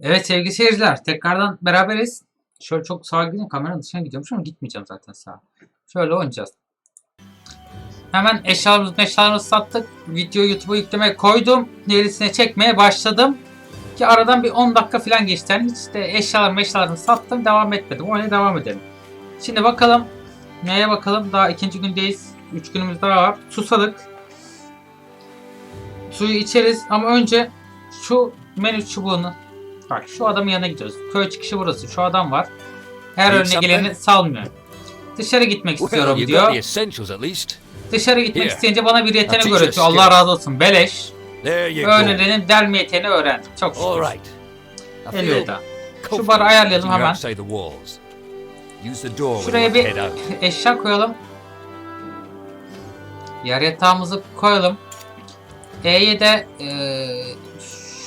Evet sevgili seyirciler tekrardan beraberiz. Şöyle çok sağa gideyim kameranın dışına gidiyormuş ama gitmeyeceğim zaten sağa. Şöyle oynayacağız. Hemen eşyalarımızı eşyalarımızı sattık. Videoyu YouTube'a yüklemeye koydum. Neresine çekmeye başladım. Ki aradan bir 10 dakika falan geçti. Yani hiç de eşyalarımı eşyalarımı sattım. Devam etmedim. Öyle devam edelim. Şimdi bakalım. Neye bakalım? Daha ikinci gündeyiz. 3 günümüz daha var. Susadık. Suyu içeriz ama önce şu menü çubuğunu Bak şu adamın yanına gidiyoruz. Köy çıkışı burası. Şu adam var. Her Need önüne something? geleni salmıyor. Dışarı gitmek Well, istiyorum you got the diyor. essentials at least. Dışarı gitmek Here. isteyince bana bir yetenek teach us öğretiyor. Allah skill. razı olsun. Beleş. There you go. Öğrenenin delme yeteneği öğrendim. Çok All şükür. right. I feel Elveda. confident barı ayarlayalım hemen. outside the walls. Use the door when Şuraya you bir head out. eşya koyalım. Yer yatağımızı koyalım. E'ye de eee,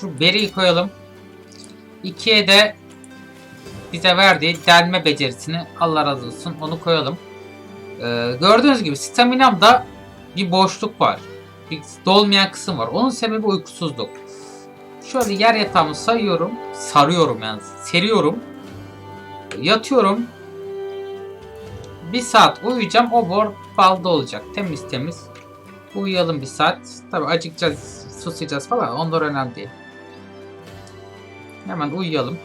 şu beriyi koyalım. 2'ye de bize verdiği delme becerisini Allah razı olsun onu koyalım. Eee, gördüğünüz gibi staminamda bir boşluk var. Bir dolmayan kısım var. Onun sebebi uykusuzluk. Şöyle yer yatağımı sayıyorum. Sarıyorum yani. Seriyorum. Yatıyorum. Bir saat uyuyacağım. O bor balda olacak. Temiz temiz. Uyuyalım bir saat. Tabi acıkacağız, susayacağız falan. Onlar önemli değil. Hemen uyuyalım.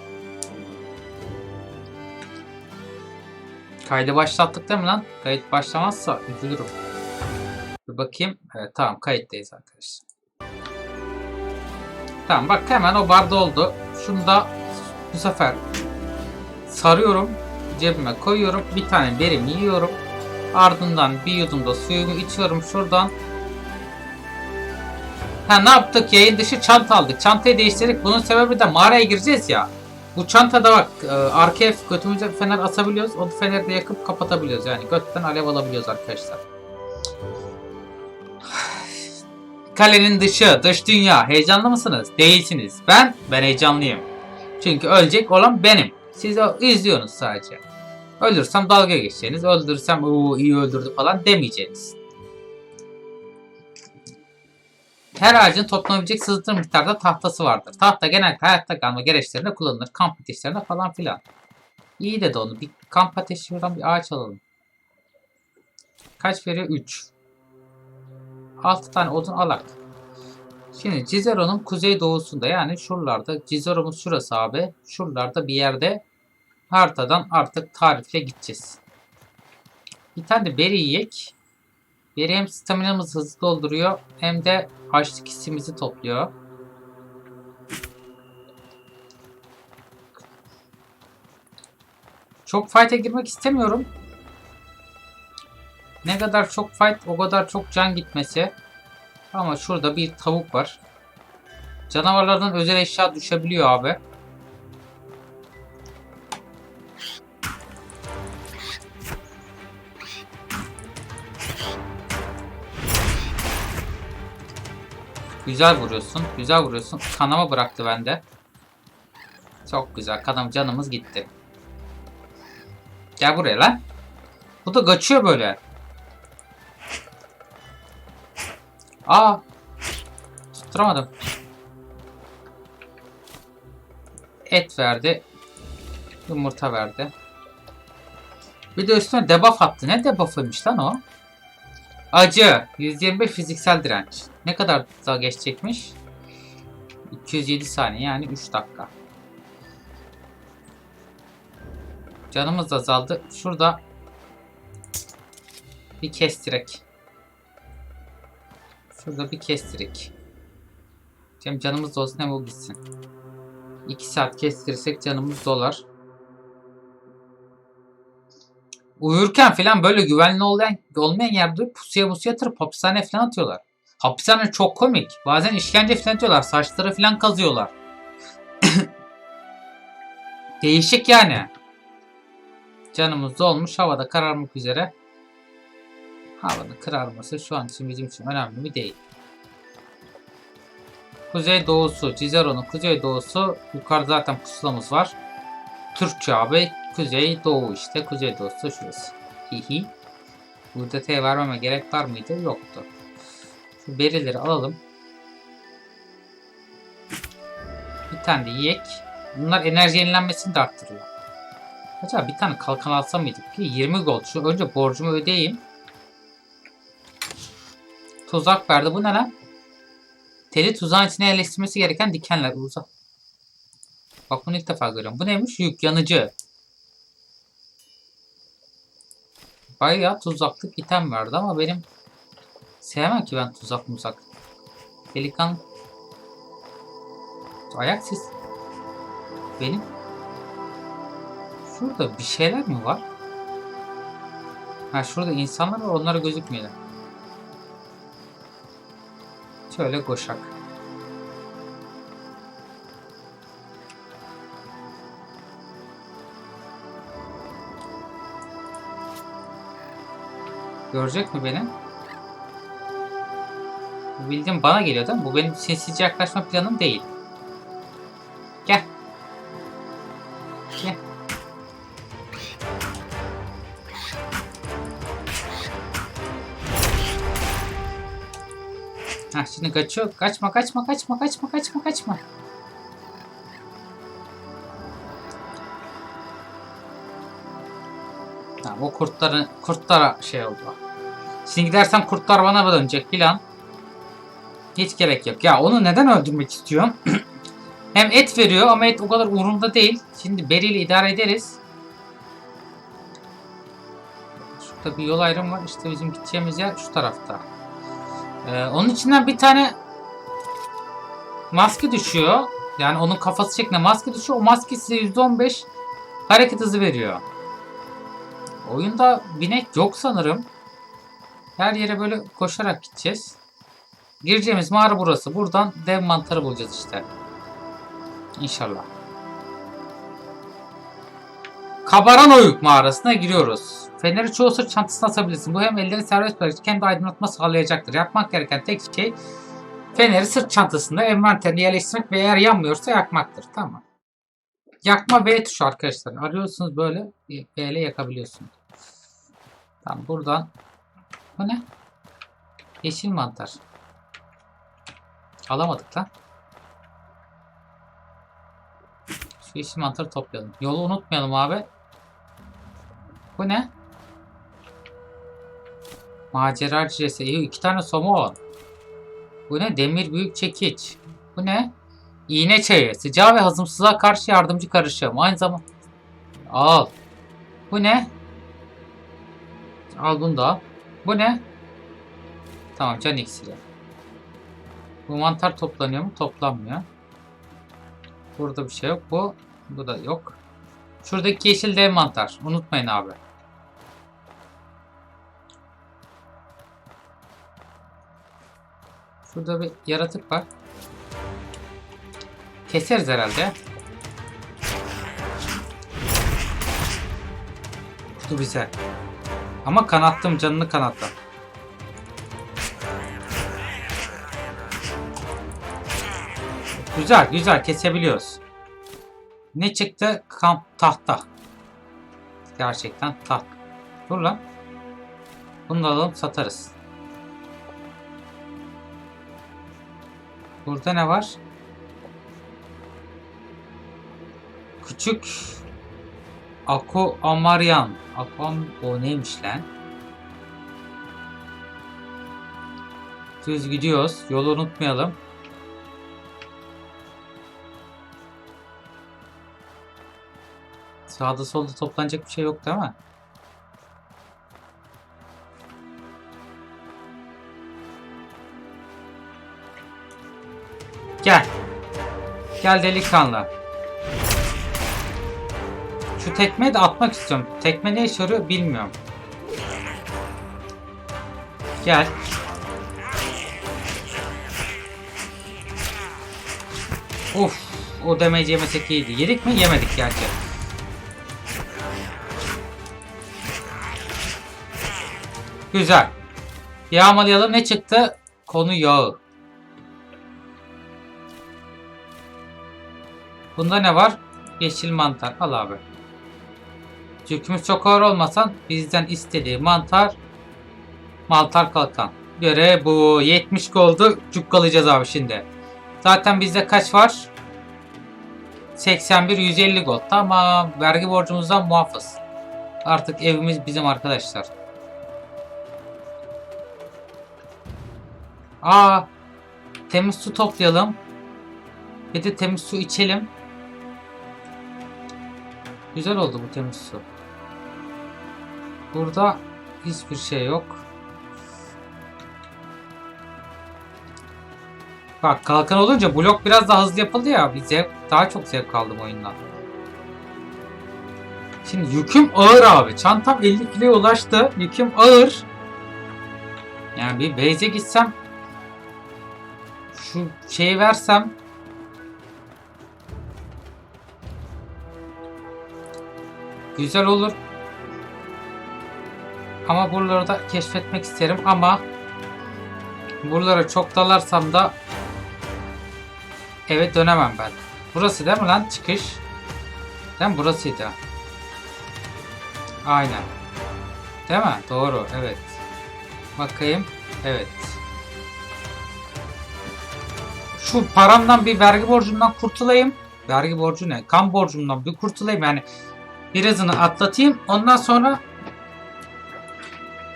Kaydı başlattık değil mi lan? Kayıt başlamazsa üzülürüm. Bir bakayım. Evet tamam kayıttayız arkadaşlar. Tamam bak hemen o barda oldu. Şunu da bu sefer sarıyorum. Cebime koyuyorum. Bir tane berim yiyorum. Ardından bir yudum da suyumu içiyorum şuradan. Ha ne yaptık? Yayın dışı çanta aldık. Çantayı değiştirdik. Bunun sebebi de mağaraya gireceğiz ya. Bu çantada bak e, arkaya götümüze fener asabiliyoruz. O feneri de yakıp kapatabiliyoruz. Yani götten alev alabiliyoruz arkadaşlar. Kalenin dışı, dış dünya. Heyecanlı mısınız? Değilsiniz. Ben, ben heyecanlıyım. Çünkü ölecek olan benim. Siz o izliyorsunuz sadece. Öldürsem dalga geçeceğiniz. Öldürsem o iyi öldürdü falan demeyeceğiniz. Her ağacın toplanabilecek sızıntı miktarda tahtası vardır. Tahta genellikle hayatta kalma gereçlerinde kullanılır. Kamp ateşlerinde falan filan. İyi dedi onu. Bir kamp ateşi şuradan bir ağaç alalım. Kaç veriyor? 3. 6 tane odun alak. Şimdi Cizero'nun kuzey doğusunda yani şuralarda Cizero'muz şurası abi. Şuralarda bir yerde haritadan artık tarifle gideceğiz. Bir tane de beri yiyek. Beri hem staminamızı hızlı dolduruyor hem de açlık hissimizi topluyor. Çok fight'e girmek istemiyorum. Ne kadar çok fight o kadar çok can gitmesi. Ama şurada bir tavuk var. Canavarlardan özel eşya düşebiliyor abi. Güzel vuruyorsun. Güzel vuruyorsun. Kanama bıraktı bende. Çok güzel. Kanam canımız gitti. Gel buraya lan. Bu da kaçıyor böyle. Aa. Tutturamadım. Et verdi. Yumurta verdi. Bir de üstüne debuff attı. Ne debuff'ıymış lan o? Acı. 125 fiziksel direnç. Ne kadar daha geçecekmiş? 207 saniye yani 3 dakika. Canımız da azaldı. Şurada bir kestirek. Şurada bir kestirek. Cem canımız dolsun hem o gitsin. 2 saat kestirirsek canımız dolar. Uyurken falan böyle güvenli olmayan, olmayan yerde pusuya musuya yatırıp hapishane falan atıyorlar. Hapishane çok komik. Bazen işkence falan atıyorlar. Saçları falan kazıyorlar. Değişik yani. Canımız dolmuş. Havada kararmak üzere. Havanın kararması şu an için bizim için önemli mi değil. Kuzey doğusu. Cizero'nun kuzey doğusu. Yukarıda zaten pusulamız var. Türkçe abi. Kuzey doğu işte. Kuzey doğusu şurası. Hihi. Burada T vermeme gerek var mıydı? Yoktu. Şu berileri alalım. Bir tane de yiyek. Bunlar enerji yenilenmesini de arttırıyor. Acaba bir tane kalkan alsam mıydık ki? 20 gold. Şu önce borcumu ödeyeyim. Tuzak verdi. Bu ne lan? Teli tuzağın içine yerleştirmesi gereken dikenler. Uzak. Bak bunu ilk defa görüyorum. Bu neymiş? Yük yanıcı. Bayağı tuzaklık item verdi ama benim sevmem ki ben tuzak muzak. Pelikan ayak ses. Benim şurada bir şeyler mi var? Ha şurada insanlar var onlara gözükmüyor. Şöyle koşak. Görecek mi beni? Bu bildiğin bana geliyor değil mi? Bu benim sessizce yaklaşma planım değil. Gel. Gel. Ha şimdi kaçıyor. Kaçma kaçma kaçma kaçma kaçma kaçma. Ha, o kurtların kurtlara şey oldu. Şimdi gidersen kurtlar bana dönecek filan. Hiç gerek yok. Ya onu neden öldürmek istiyorum? Hem et veriyor ama et o kadar umurumda değil. Şimdi Beri ile idare ederiz. Şurada bir yol ayrımı var. İşte bizim gideceğimiz yer şu tarafta. Ee, onun içinden bir tane maske düşüyor. Yani onun kafası şeklinde maske düşüyor. O maske size %15 hareket hızı veriyor. Oyunda binek yok sanırım. Her yere böyle koşarak gideceğiz. Gireceğimiz mağara burası. Buradan dev mantarı bulacağız işte. İnşallah. Kabaran Oyuk mağarasına giriyoruz. Feneri çoğu sırt çantasına asabilirsin. Bu hem elleri serbest bırakıcı hem de aydınlatma sağlayacaktır. Yapmak gereken tek şey feneri sırt çantasında envanterine yerleştirmek ve eğer yanmıyorsa yakmaktır. Tamam. Yakma V tuşu arkadaşlar. Arıyorsunuz böyle V ile yakabiliyorsunuz. Tamam buradan bu ne? Yeşil mantar. Alamadık lan. Şu yeşil mantarı toplayalım. Yolu unutmayalım abi. Bu ne? Macera cesi. İyi, iki tane somon. Bu ne? Demir büyük çekiç. Bu ne? İğne çayı. Sıcağı ve hazımsızlığa karşı yardımcı karışım. Aynı zamanda... Al. Bu ne? Al bunu da. Bu ne? Tamam can iksiri. Bu mantar toplanıyor mu? Toplanmıyor. Burada bir şey yok. Bu bu da yok. Şuradaki yeşil dev mantar. Unutmayın abi. Şurada bir yaratık var. Keseriz herhalde. Bu güzel. Ama kanattım canını kanattım. Güzel güzel kesebiliyoruz. Ne çıktı? Kamp tahta. Gerçekten taht. Dur lan. Bunu da alalım satarız. Burada ne var? Küçük Ako Amaryan. Akon o neymiş lan? Düz gidiyoruz. Yolu unutmayalım. Sağda solda toplanacak bir şey yok değil mi? Gel. Gel delikanlı. Şu tekmeyi de atmak istiyorum. Tekme ne işe yarıyor bilmiyorum. Gel. Of. O yemesek iyiydi. Yedik mi? Yemedik gerçi. Güzel. Yağmalayalım. Ne çıktı? Konu yağı. Bunda ne var? Yeşil mantar. Al abi. Yükümüz çok ağır olmasan bizden istediği mantar mantar kalkan. Göre bu 70 oldu. Cukkalayacağız abi şimdi. Zaten bizde kaç var? 81 150 gold. Tamam. Vergi borcumuzdan muafız. Artık evimiz bizim arkadaşlar. Aa, temiz su toplayalım. Bir de temiz su içelim. Güzel oldu bu temiz su. Burada hiçbir şey yok. Bak kalkan olunca blok biraz daha hızlı yapıldı ya. Bir zevk, daha çok zevk aldım oyundan. Şimdi yüküm ağır abi. Çantam 50 kiloya ulaştı. Yüküm ağır. Yani bir base'e gitsem şu şeyi versem güzel olur. Ama buraları da keşfetmek isterim ama buralara çok dalarsam da eve dönemem ben. Burası değil mi lan çıkış? Değil mi? Burasıydı. Aynen. Değil mi? Doğru. Evet. Bakayım. Evet. Şu paramdan bir vergi borcundan kurtulayım. Vergi borcu ne? Kan borcumdan bir kurtulayım yani. Birazını atlatayım. Ondan sonra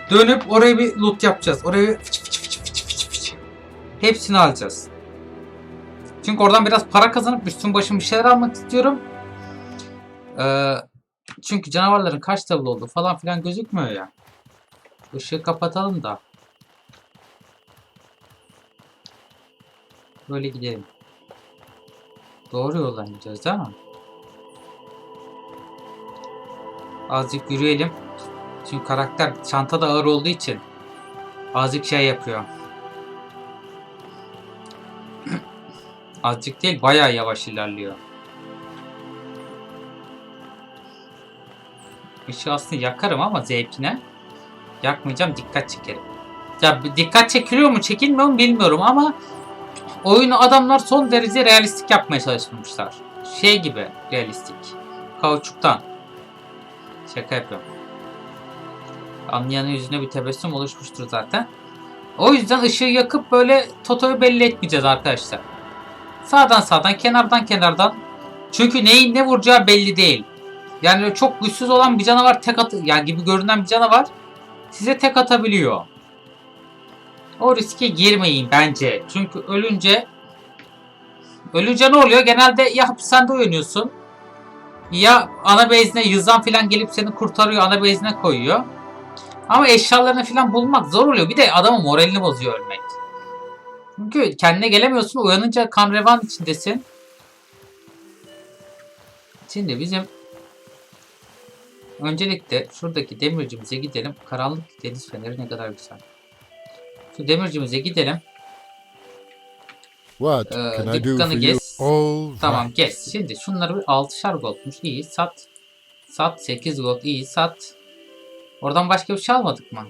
dönüp oraya bir loot yapacağız. Oraya bir. Hepsini alacağız. Çünkü oradan biraz para kazanıp üstün başım bir şeyler almak istiyorum. Ee, çünkü canavarların kaç level oldu falan filan gözükmüyor ya. Işığı kapatalım da. Böyle gidelim. Doğru yoldan gideceğiz değil mi? Azıcık yürüyelim. Çünkü karakter çanta da ağır olduğu için azıcık şey yapıyor. azıcık değil bayağı yavaş ilerliyor. Işığı aslında yakarım ama zevkine. Yakmayacağım dikkat çekerim. Ya dikkat çekiliyor mu çekilmiyor mu bilmiyorum ama oyunu adamlar son derece realistik yapmaya çalışmışlar. Şey gibi realistik. Kauçuktan. Şaka yapıyorum. Anlayanın yüzüne bir tebessüm oluşmuştur zaten. O yüzden ışığı yakıp böyle Toto'yu belli etmeyeceğiz arkadaşlar. Sağdan sağdan, kenardan kenardan. Çünkü neyin ne vuracağı belli değil. Yani çok güçsüz olan bir canavar tek at yani gibi görünen bir canavar size tek atabiliyor. O riske girmeyin bence. Çünkü ölünce ölünce ne oluyor? Genelde ya hapishanede uyanıyorsun ya ana base'ine yüzden falan gelip seni kurtarıyor ana base'ine koyuyor. Ama eşyalarını falan bulmak zor oluyor. Bir de adamın moralini bozuyor ölmek. Çünkü kendine gelemiyorsun. Uyanınca kan revan içindesin. Şimdi bizim öncelikle şuradaki demircimize gidelim. Karanlık deniz feneri ne kadar güzel. Şu demircimize gidelim. What Ee, can I do for you? gez. All Tamam gez. Şimdi şunları bir 6'şar goldmuş. İyi sat. Sat 8 gold iyi sat. Oradan başka bir şey almadık mı?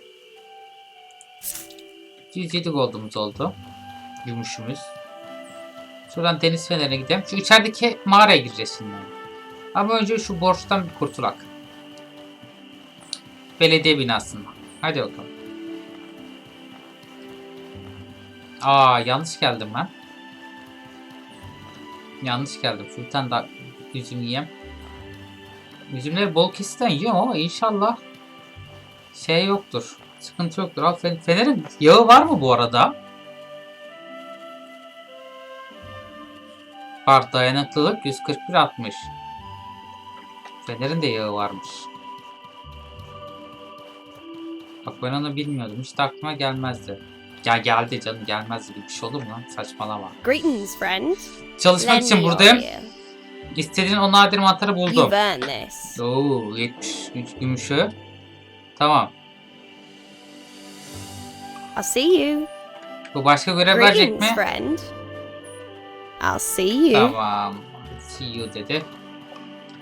107 goldumuz oldu. Gümüşümüz. Şuradan deniz fenerine gidelim. Şu içerideki mağaraya gireceğiz şimdi. Ama önce şu borçtan bir kurtulak. Belediye binasından. Hadi bakalım. Aa yanlış geldim ben. Yanlış geldim. Şu bir tane daha üzüm yiyeyim. Üzümleri bol kesitten yiyorum ama inşallah şey yoktur. Sıkıntı yoktur. Al fen- Fener'in yağı var mı bu arada? Var dayanıklılık 141.60. Fener'in de yağı varmış. Bak ben onu bilmiyordum. Hiç aklıma gelmezdi. Ya geldi canım gelmezdi. Bir şey olur mu lan? Saçmalama. Greetings, friend. Çalışmak Lend için buradayım. İstediğin o nadir mantarı buldum. Oo 73 gümüşü. Tamam. I'll see you. Bu başka görev verecek mi? friend. I'll see you. Tamam. See you dedi.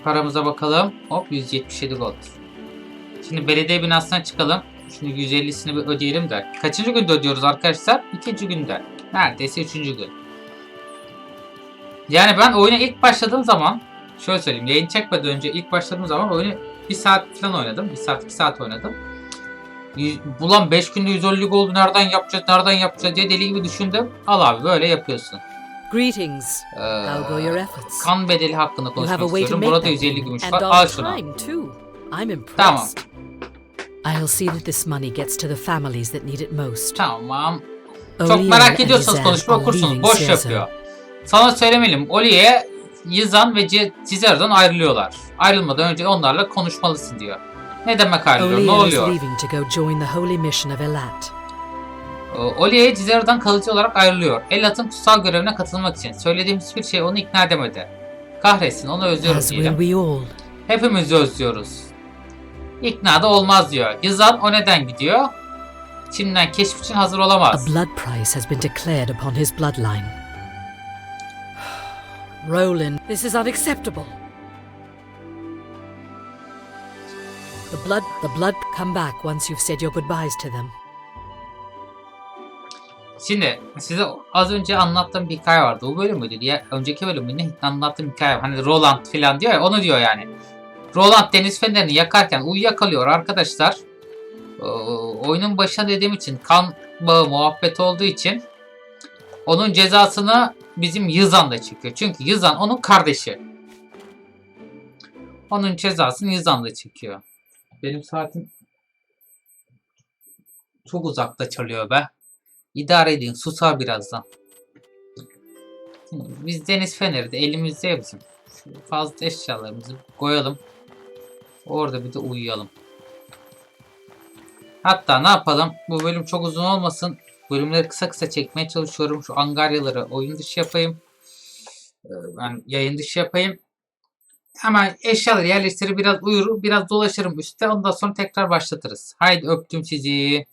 Paramıza bakalım. Hop 177 gold. Şimdi belediye binasına çıkalım. Şimdi 150'sini bir ödeyelim de. Kaçıncı günde ödüyoruz arkadaşlar? İkinci günde. Neredeyse üçüncü gün. Yani ben oyuna ilk başladığım zaman şöyle söyleyeyim yayın çekmeden önce ilk başladığım zaman oyunu bir saat falan oynadım. Bir saat iki saat oynadım. Bulan 5 günde 150 goldu nereden yapacağız nereden yapacağız diye deli gibi düşündüm. Al abi böyle yapıyorsun. Greetings. Ee, efforts? kan bedeli hakkında konuşmak istiyorum. Burada that 150 gümüş var. Al şunu. Tamam. I'll see that this money gets to the families that need it most. Tamam. Çok merak ediyorsanız konuşma okursunuz. Boş yapıyor. Sana söylemeliyim. Oli'ye Yizan ve C- Cizer'dan ayrılıyorlar. Ayrılmadan önce onlarla konuşmalısın diyor. Ne demek ayrılıyor? Ne oluyor? Elat. Ee, Oli'ye Cizer'dan kalıcı olarak ayrılıyor. Elat'ın kutsal görevine katılmak için. Söylediğim hiçbir şey onu ikna edemedi. Kahretsin onu will diyelim. Hepimiz özlüyoruz. İkna da olmaz diyor. Yizan o neden gidiyor? Şimdiden keşif için hazır A olamaz. blood price has been declared upon his bloodline. Roland, this is unacceptable. The blood, the blood, come back once you've said your goodbyes to them. Şimdi size az önce anlattığım bir hikaye vardı. Bu bölüm müydü diye. Önceki bölüm mü ne? Anlattığım hikaye. Hani Roland falan diyor ya onu diyor yani. Roland deniz fenerini yakarken uyuyakalıyor arkadaşlar. Ee, oyunun başına dediğim için kan bağı muhabbet olduğu için onun cezasını bizim Yızan da çekiyor. Çünkü Yızan onun kardeşi. Onun cezasını Yızan da çekiyor. Benim saatim çok uzakta çalıyor be. İdare edin susar birazdan. Şimdi biz deniz feneri de elimizde bizim. Fazla eşyalarımızı koyalım. Orada bir de uyuyalım. Hatta ne yapalım? Bu bölüm çok uzun olmasın. Bölümleri kısa kısa çekmeye çalışıyorum. Şu angaryaları oyun dışı yapayım. Ee, Ben yayın dışı yapayım. Ama eşyaları yerleştirir biraz uyur, biraz dolaşırım üstte. Ondan sonra tekrar başlatırız. Haydi öptüm sizi.